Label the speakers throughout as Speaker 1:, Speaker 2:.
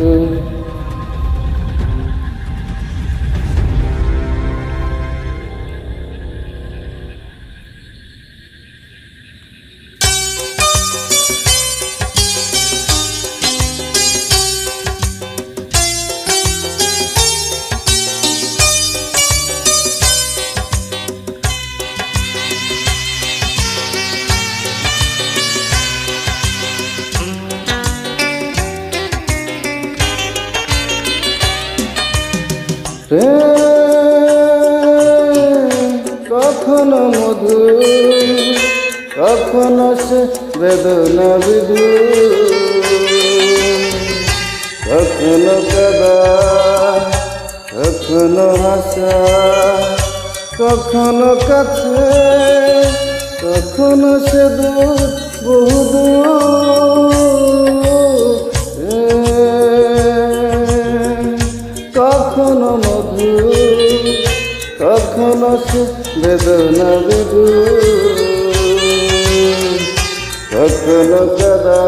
Speaker 1: two, প্রেম কখনো মধু, কখনো সে বেদনা বিধু, কখনো কাদা, কখনো হাসা, কখনো কাছে, কখনো সে দূর বহু দূর কখনো মধু, কখনো বেদনা বিধু কখনো কাদা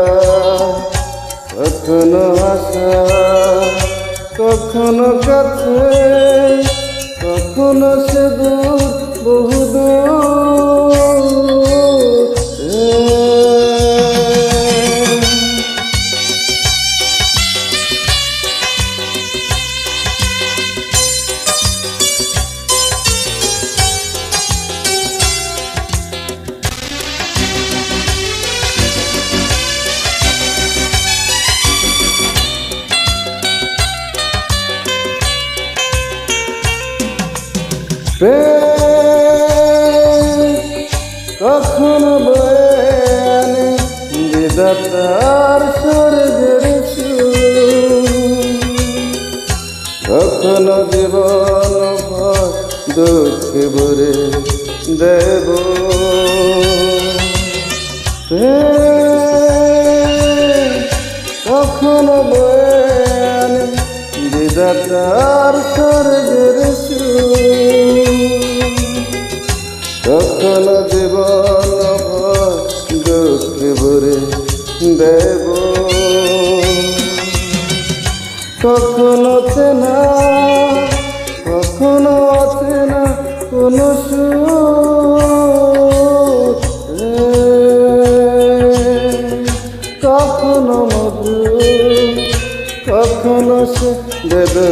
Speaker 1: কখনো আশা, কখনো কাছে, কখনো সে দূর বহু দূর কখনো বয়ে আনে স্বর্গের। কখনো জীবন দুঃখে ভরে দেব কখনো বয়ে বিধাতার স্বর্গের সুর। দেব দুঃখে দেব কখনো চেনা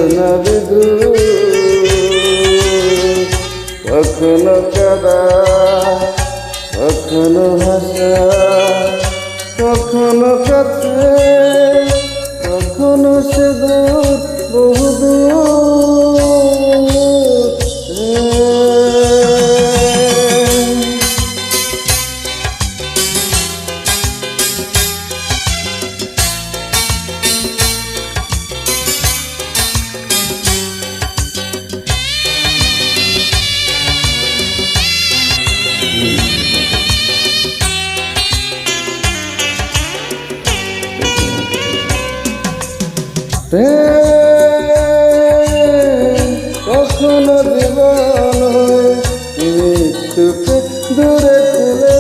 Speaker 1: বিধু কখনো কাদা কখনো হাসা কখনো কাছে কখনো সে কখনো জীবন মৃত্যুকে দূরে ঠেলে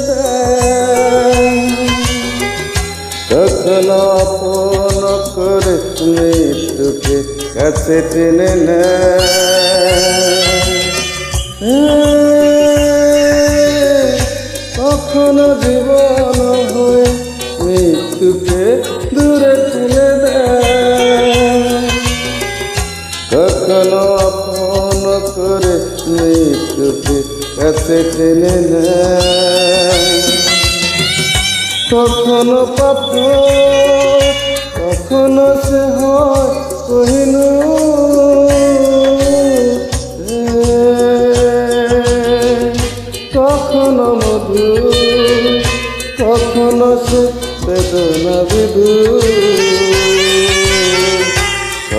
Speaker 1: কখনো আপন করে মৃত্যুকে কাছে টেনে নেয়। কখনো জীবন কখনো আপন করে মৃত্যুকে কাছে টেনে কখনো পাপ, কখনো সে হয় কহিনু। কখনো মধু, কখনো সে বেদনা বিধু।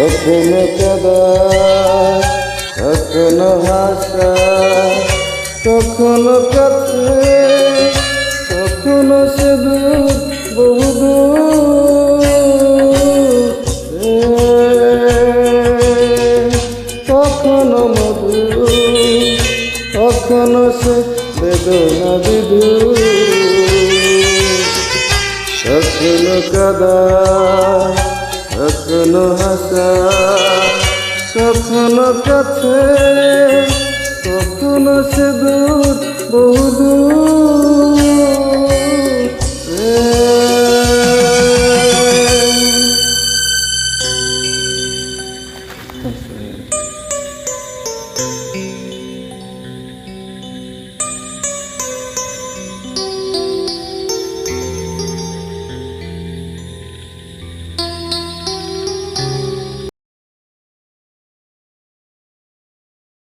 Speaker 1: কখনো কাদা কখনো হাসা কখনো কাছে কখনো সে দূর, বহু দূর। কখনো মধু কখনো সে বেদনা বিধু কখনো কাদা কখনো হাসা কখনো কাছে কখনো সে দূর বহু দূর।